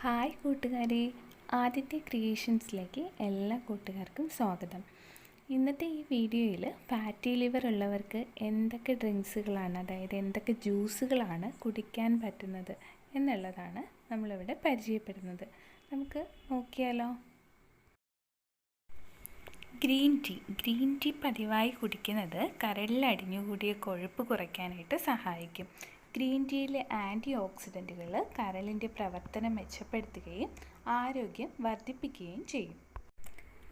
Hi കൂട്ടുകാരെ. ആദ്യത്തെ ക്രിയേഷൻസിലേക്ക് എല്ലാ കൂട്ടുകാർക്കും സ്വാഗതം. ഇന്നത്തെ ഈ വീഡിയോയിൽ ഫാറ്റി ലിവർ ഉള്ളവർക്ക് എന്തൊക്കെ ഡ്രിങ്ക്സുകളാണ് അതായത് എന്തൊക്കെ ജ്യൂസുകളാണ് കുടിക്കാൻ പറ്റുന്നത് എന്നുള്ളതാണ് നമ്മളിവിടെ പരിചയപ്പെടുന്നത്. നമുക്ക് നോക്കിയാലോ? Green tea. ഗ്രീൻ ടീ പതിവായി കുടിക്കുന്നത് കരളിൽ അടിഞ്ഞുകൂടിയ കൊഴുപ്പ് കുറയ്ക്കാനായിട്ട് സഹായിക്കും. ഗ്രീൻ ടീയിലെ ആന്റി ഓക്സിഡന്റുകൾ കരളിന്റെ പ്രവർത്തനം മെച്ചപ്പെടുത്തുകയും ആരോഗ്യം വർദ്ധിപ്പിക്കുകയും ചെയ്യും.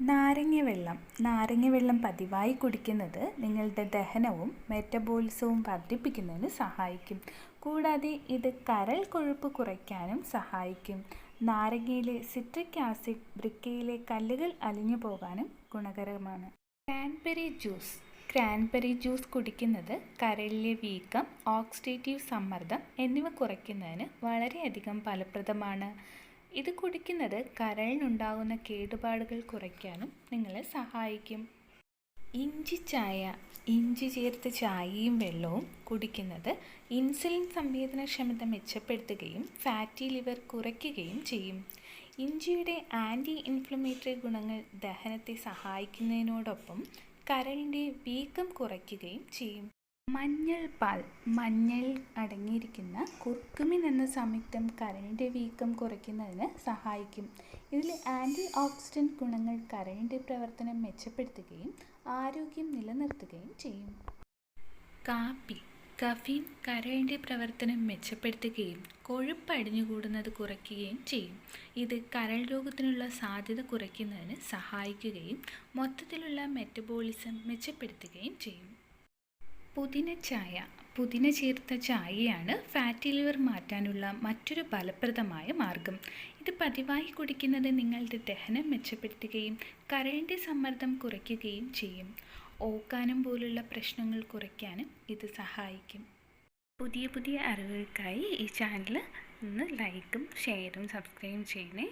നാരങ്ങ വെള്ളം. നാരങ്ങ വെള്ളം പതിവായി കുടിക്കുന്നത് നിങ്ങളുടെ ദഹനവും മെറ്റബോളിസവും വർദ്ധിപ്പിക്കുന്നതിന് സഹായിക്കും. കൂടാതെ ഇത് കരൾ കൊഴുപ്പ് കുറയ്ക്കാനും സഹായിക്കും. നാരങ്ങയിലെ സിട്രിക് ആസിഡ് വൃക്കയിലെ കല്ലുകൾ അലിഞ്ഞു പോകാനും ഗുണകരമാണ്. Cranberry juice. ക്രാൻബെറി ജ്യൂസ് കുടിക്കുന്നത് കരളിലെ വീക്കം ഓക്സിഡേറ്റീവ് സമ്മർദ്ദം എന്നിവ കുറയ്ക്കുന്നതിന് വളരെയധികം ഫലപ്രദമാണ്. ഇത് കുടിക്കുന്നത് കരളിനുണ്ടാകുന്ന കേടുപാടുകൾ കുറയ്ക്കാനും നിങ്ങളെ സഹായിക്കും. ഇഞ്ചി ചായ ഇഞ്ചി ചേർത്ത ചായയും വെള്ളവും കുടിക്കുന്നത് ഇൻസുലിൻ സംവേദനക്ഷമത മെച്ചപ്പെടുത്തുകയും ഫാറ്റി ലിവർ കുറയ്ക്കുകയും ചെയ്യും. ഇഞ്ചിയുടെ ആന്റി ഇൻഫ്ലമേറ്ററി ഗുണങ്ങൾ ദഹനത്തെ സഹായിക്കുന്നതിനോടൊപ്പം കരളിന്റെ വീക്കം കുറയ്ക്കുകയും ചെയ്യും. മഞ്ഞൾ പാൽ മഞ്ഞൾ അടങ്ങിയിരിക്കുന്ന കുർക്കുമിൻ എന്ന സംയുക്തം കരളിന്റെ വീക്കം കുറയ്ക്കുന്നതിന് സഹായിക്കും. ഇതിൽ ആന്റി ഓക്സിഡന്റ് ഗുണങ്ങൾ കരളിന്റെ പ്രവർത്തനം മെച്ചപ്പെടുത്തുകയും ആരോഗ്യം നിലനിർത്തുകയും ചെയ്യും. കാപ്പി കഫീൻ കരളിന്റെ പ്രവർത്തനം മെച്ചപ്പെടുത്തുകയും കൊഴുപ്പ് അടിഞ്ഞുകൂടുന്നത് കുറയ്ക്കുകയും ചെയ്യും. ഇത് കരൾ രോഗത്തിനുള്ള സാധ്യത കുറയ്ക്കുന്നതിന് സഹായിക്കുകയും മൊത്തത്തിലുള്ള മെറ്റബോളിസം മെച്ചപ്പെടുത്തുകയും ചെയ്യും. പുതിന ചായ പുതിന ചേർത്ത ചായയാണ് ഫാറ്റി ലിവർ മാറ്റാനുള്ള മറ്റൊരു ഫലപ്രദമായ മാർഗം. ഇത് പതിവായി കുടിക്കുന്നത് നിങ്ങളുടെ ദഹനം മെച്ചപ്പെടുത്തുകയും കരളിന്റെ സമ്മർദ്ദം കുറയ്ക്കുകയും ചെയ്യും. ഓക്കാനം പോലുള്ള പ്രശ്നങ്ങൾ കുറയ്ക്കാനും ഇത് സഹായിക്കും. പുതിയ പുതിയ അറിവുകൾക്കായി ഈ ചാനൽ ഒന്ന് ലൈക്കും ഷെയറും സബ്സ്ക്രൈബും ചെയ്യണേ.